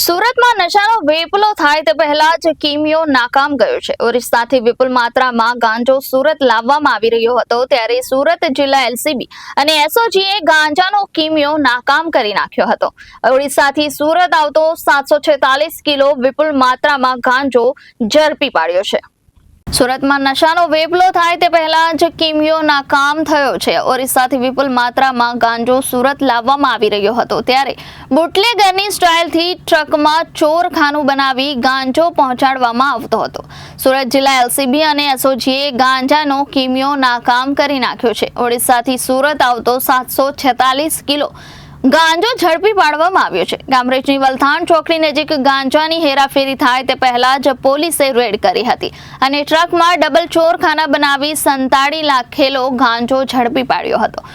સુરતમાં નશાનો વેપલો થાય તે પહેલા જ કિમિયો નાકામ ગયો છે. ઓરિસ્સાથી વિપુલ માત્રામાં ગાંજો સુરત લાવવામાં આવી રહ્યો હતો ત્યારે સુરત જિલ્લા એલસીબી અને એસઓજીએ ગાંજાનો કિમિયો નાકામ કરી નાખ્યો હતો. ઓરિસ્સાથી સુરત આવતો સાતસો છેતાલીસ કિલો વિપુલ માત્રામાં ગાંજો ઝડપી પાડ્યો છે. સુરતમાં નશાનો વેપલો થાય તે પહેલા જ કિમિયો નાકામ થયો છે. ઓરિસ્સાથી વિપુલ માત્રામાં ગાંજો સુરત લાવવામાં આવી રહ્યો હતો. ત્યારે બુટલેગરની સ્ટાઇલથી ટ્રકમાં ચોરખાનું બનાવી ગાંજો પહોંચાડવામાં આવતો હતો. સુરત જિલ્લા એલસીબી અને એસઓજીએ ગાંજાનો કિમિયો નાકામ કરી નાખ્યો છે. ઓડિશાથી સુરત આવતો સાતસો કિલો ગાંજો ઝડપી પાડવામાં આવ્યો છે. ગામરેજની વલથાણ ચોકડી નજીક ગાંજાની હેરાફેરી થાય તે પહેલા જ પોલીસે રેડ કરી હતી અને ટ્રકમાં ડબલ ચોરખાના બનાવી સંતાડી લાખેલો ગાંજો ઝડપી પાડ્યો હતો.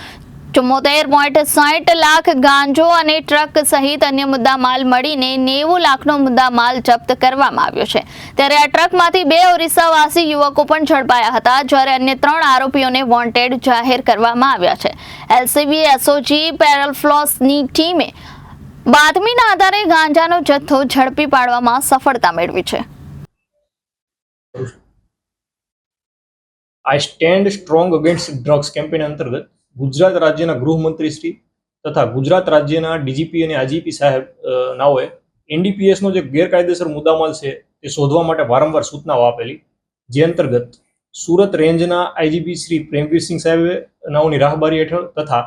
ચુમ્મોતેર પોઈન્ટ સાઠ લાખ ગાંજો અને ટ્રક સહિત અન્ય મુદ્દામાલ મળીને નેવું લાખનો મુદ્દામાલ જપ્ત કરવામાં આવ્યો છે. ત્યારે આ ટ્રકમાંથી બે ઓરિસ્સાવાસી યુવકો પણ ઝડપાયા હતા, જ્યારે અન્ય ત્રણ આરોપીઓને વોન્ટેડ જાહેર કરવામાં આવ્યા છે. એલસીબી, એસઓજી પેરલફ્લોસની ટીમે બાતમીના આધારે ગાંજાનો જથ્થો ઝડપી પાડવામાં સફળતા મેળવી છે. I stand strong against drugs campaign અંતર્ગત ગુજરાત રાજ્યના ગૃહમંત્રી શ્રી તથા ગુજરાત રાજ્યના ડીજીપી અને આઈજીપી સાહેબ નાઓએ એનડીપીએસનો જે ગેરકાયદેસર મુદ્દામાલ છે તે શોધવા માટે વારંવાર સૂચનાઓ આપેલી. જે અંતર્ગત સુરત રેન્જના આઈજીપી શ્રી પ્રેમવીરસિંહ સાહેબે નાઓની રાહબારી હેઠળ તથા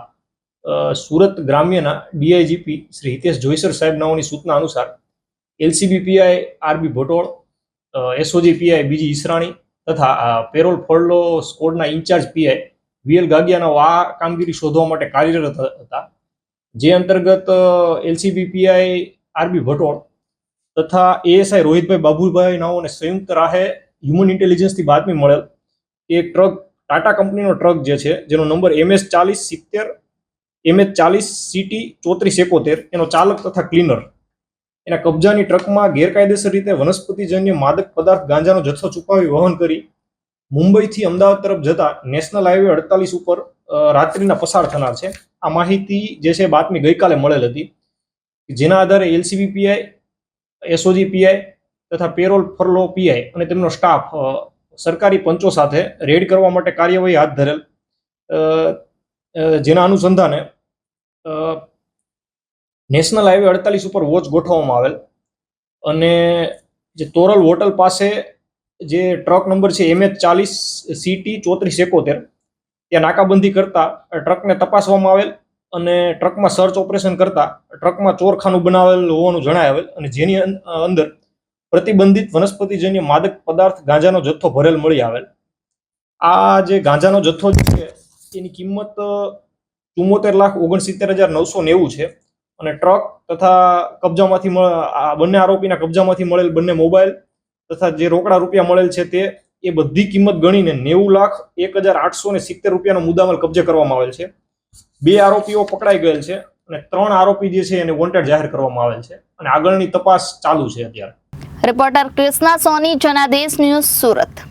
સુરત ગ્રામ્યના ડીઆઈજીપી શ્રી હિતેશ જોઈસર સાહેબ નાઓની સૂચના અનુસાર LCB PI RB Bhatol SOG PI BG Israni તથા પેરોલ ફોડલો સ્કોડના ઇન્ચાર્જ પીઆઈ વીએલ ગાગિયાનો આ કામગીરી શોધવા માટે કાર્યરત હતા. જે અંતર્ગત એલસીબીપીઆઈ આરબી ભટોળ તથા એએસઆઈ રોહિતભાઈ બાબુભાઈ નાઓને સંયુક્ત રાહે હ્યુમન ઇન્ટેલિજન્સથી બાતમી મળેલ એક ટ્રક, ટાટા કંપનીનો ટ્રક જે છે, જેનો નંબર એમએસ ચાલીસ સિત્તેર, એમએચ ચાલીસ સીટી ચોત્રીસ એકોતેર, એનો ચાલક તથા ક્લીનર. એના કબજાની ટ્રકમાં ગેરકાયદેસર રીતે વનસ્પતિજન્ય માદક પદાર્થ ગાંજાનો જથ્થો છુપાવી વહન કરી મુંબઈથી અમદાવાદ તરફ જતા નેશનલ હાઈવે અડતાલીસ ઉપર રાત્રિના પસાર થનાર છે. આ માહિતી જે છે બાતમી ગઈકાલે મળેલ હતી જેના આધારે એલસીબી પીઆઈ, એસઓજી પીઆઈ તથા પેરોલ ફરલો પીઆઈ અને તેમનો સ્ટાફ સરકારી પંચો સાથે રેડ કરવા માટે કાર્યવાહી હાથ ધરેલ. જેના અનુસંધાને નેશનલ હાઈવે અડતાલીસ ઉપર વોચ ગોઠવવામાં આવેલ અને જે તોરલ હોટલ પાસે જે ટ્રક નંબર છે એમએચ ચાલીસ સીટી ચોત્રીસ એકોતેર, ત્યાં નાકાબંધી કરતા ટ્રકને તપાસવામાં આવેલ અને ટ્રકમાં સર્ચ ઓપરેશન કરતા ટ્રકમાં ચોરખાનું બનાવેલ હોવાનું જણાવેલ અને જેની અંદર પ્રતિબંધિત વનસ્પતિજન્ય માદક પદાર્થ ગાંજાનો જથ્થો ભરેલ મળી આવેલ. આ જે ગાંજાનો જથ્થો છે, એની કિંમત ચુમ્મોતેર લાખ ઓગણસિત્તેર હજાર નવસો નેવું છે અને ટ્રક તથા કબજામાંથી બંને આરોપીના કબજામાંથી મળેલ બંને મોબાઈલ તથા જે રોકડા રૂપિયા મળેલ છે તે એ બધી કિંમત ગણીને નેવું લાખ એક હજાર આઠસો ને સિત્તેર રૂપિયાનો મુદ્દામાલ કબજે કરવામાં આવેલ છે. બે આરોપીઓ પકડાઈ ગયેલ છે અને ત્રણ આરોપી જે છે એને વોન્ટેડ જાહેર કરવામાં આવેલ છે અને આગળની તપાસ ચાલુ છે અત્યારે. Reporter Krishna Soni Janadesh news Surat